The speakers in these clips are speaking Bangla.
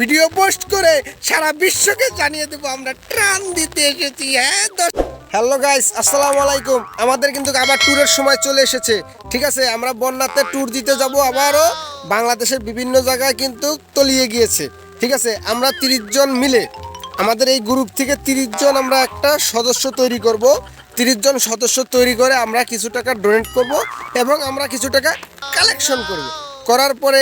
ভিডিও পোস্ট করে সারা বিশ্বকে জানিয়ে দেবো, আমরা ট্রান দিতে এসেছি হ্যাঁ? হ্যালো গাইস আসসালামু আলাইকুম। আমাদের কিন্তু আবার ট্যুরের সময় চলে এসেছে, ঠিক আছে? আমরা বন্যাতে ট্যুর দিতে যাব আবারও। বাংলাদেশের বিভিন্ন জায়গায় কিন্তু তলিয়ে গিয়েছে, ঠিক আছে? আমরা তিরিশ জন মিলে, আমাদের এই গ্রুপ থেকে তিরিশ জন আমরা একটা সদস্য তৈরি করব। তিরিশ জন সদস্য তৈরি করে আমরা কিছু টাকা ডোনেট করব এবং আমরা কিছু টাকা কালেকশন করব। করার পরে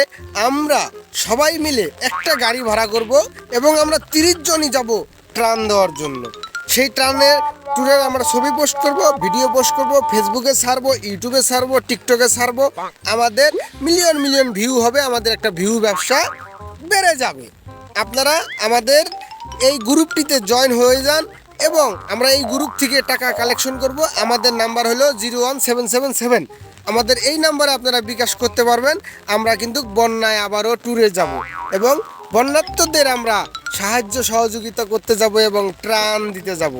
আমরা সবাই মিলে একটা গাড়ি ভাড়া করব এবং আমরা তিরিশ জনই যাব ট্রান দেওয়ার জন্য। সেই ট্রানের ট্যুরের আমরা ছবি পোস্ট করব ভিডিও পোস্ট করব ফেসবুকে ছাড়বো ইউটিউবে ছাড়বো টিকটকে ছাড়বো। আমাদের মিলিয়ন মিলিয়ন ভিউ হবে, আমাদের একটা ভিউ ব্যবসা বেড়ে যাবে। আপনারা আমাদের এই গ্রুপটিতে জয়েন হয়ে যান এবং আমরা এই গ্রুপ থেকে টাকা কালেকশন করব। আমাদের নাম্বার হলো zero one seven seven seven আমাদের এই নাম্বারে আপনারা বিকাশ করতে পারবেন। আমরা কিন্তু বন্যায় আবারও ট্যুরে যাব এবং বন্যাত্মদের আমরা সাহায্য সহযোগিতা করতে যাব এবং ত্রাণ দিতে যাব।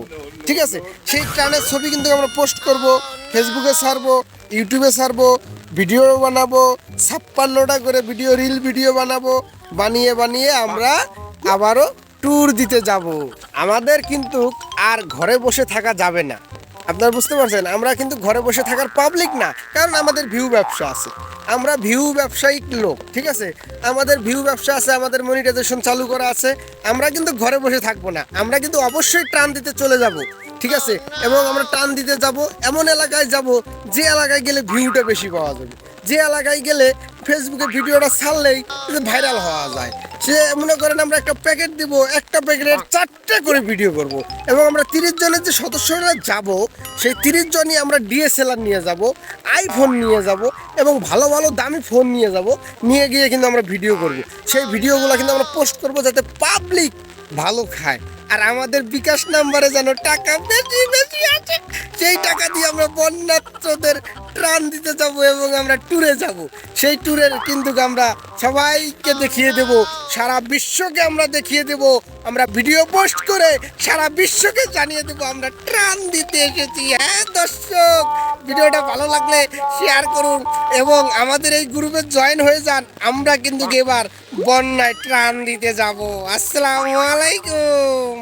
ঠিক আছে? সেই ত্রাণের ছবি কিন্তু আমরা পোস্ট করব ফেসবুকে ছাড়বো ইউটিউবে ছাড়বো ভিডিও বানাবো, ছাপ্পান্নটা করে ভিডিও রিল ভিডিও বানাবো, বানিয়ে বানিয়ে আমরা আবারও ট্যুর দিতে যাব। আমাদের কিন্তু আর ঘরে বসে থাকা যাবে না। আপনারা বুঝতে পারছেন, আমরা কিন্তু ঘরে বসে থাকার পাবলিক না, কারণ আমাদের ভিউ ব্যবসা আছে। আমরা ভিউ ব্যবসায়িক লোক, ঠিক আছে? আমাদের ভিউ ব্যবসা আছে, আমাদের মনিটাইজেশন চালু করা আছে, আমরা কিন্তু ঘরে বসে থাকব না। আমরা কিন্তু অবশ্যই টান দিতে চলে যাব, ঠিক আছে? এবং আমরা টান দিতে যাব এমন এলাকায় যাব, যে এলাকায় গেলে ভিউটা বেশি পাওয়া যাবে। যে এলাকায় গেলে ফেসবুকে ভিডিওটা ছাড়লেই ভাইরাল হওয়া যায়। সে মনে করেন আমরা একটা প্যাকেট দিব একটা প্যাকেটের চারটে করে ভিডিও করব। এবং আমরা তিরিশ জনের যে সদস্যরা যাব সেই তিরিশ জনই আমরা ডিএসএলআর নিয়ে যাব আইফোন নিয়ে যাব এবং ভালো ভালো দামি ফোন নিয়ে যাব নিয়ে গিয়ে কিন্তু আমরা ভিডিও করব। সেই ভিডিওগুলো কিন্তু আমরা পোস্ট করব যাতে পাবলিক ভালো খায়। আর আমাদের বিকাশ নাম্বারে যেন টাকা বেশি বেশি আছে সেই টাকা দিয়ে আমরা বন্যাত্রদের ত্রাণ দিতে যাব এবং আমরা ট্যুরে যাব। সেই ট্যুরের কিন্তু আমরা সবাইকে দেখিয়ে দেব, সারা বিশ্বকে আমরা দেখিয়ে দেব, আমরা ভিডিও পোস্ট করে সারা বিশ্বকে জানিয়ে দেব, আমরা ট্রান দিতে এসেছি। হ্যাঁ দর্শক, ভিডিওটা ভালো লাগলে শেয়ার করুন এবং আমাদের এই গ্রুপে জয়েন হয়ে যান। আমরা কিন্তু এবার বন্যায় ত্রাণ দিতে যাব। আসসালামু আলাইকুম।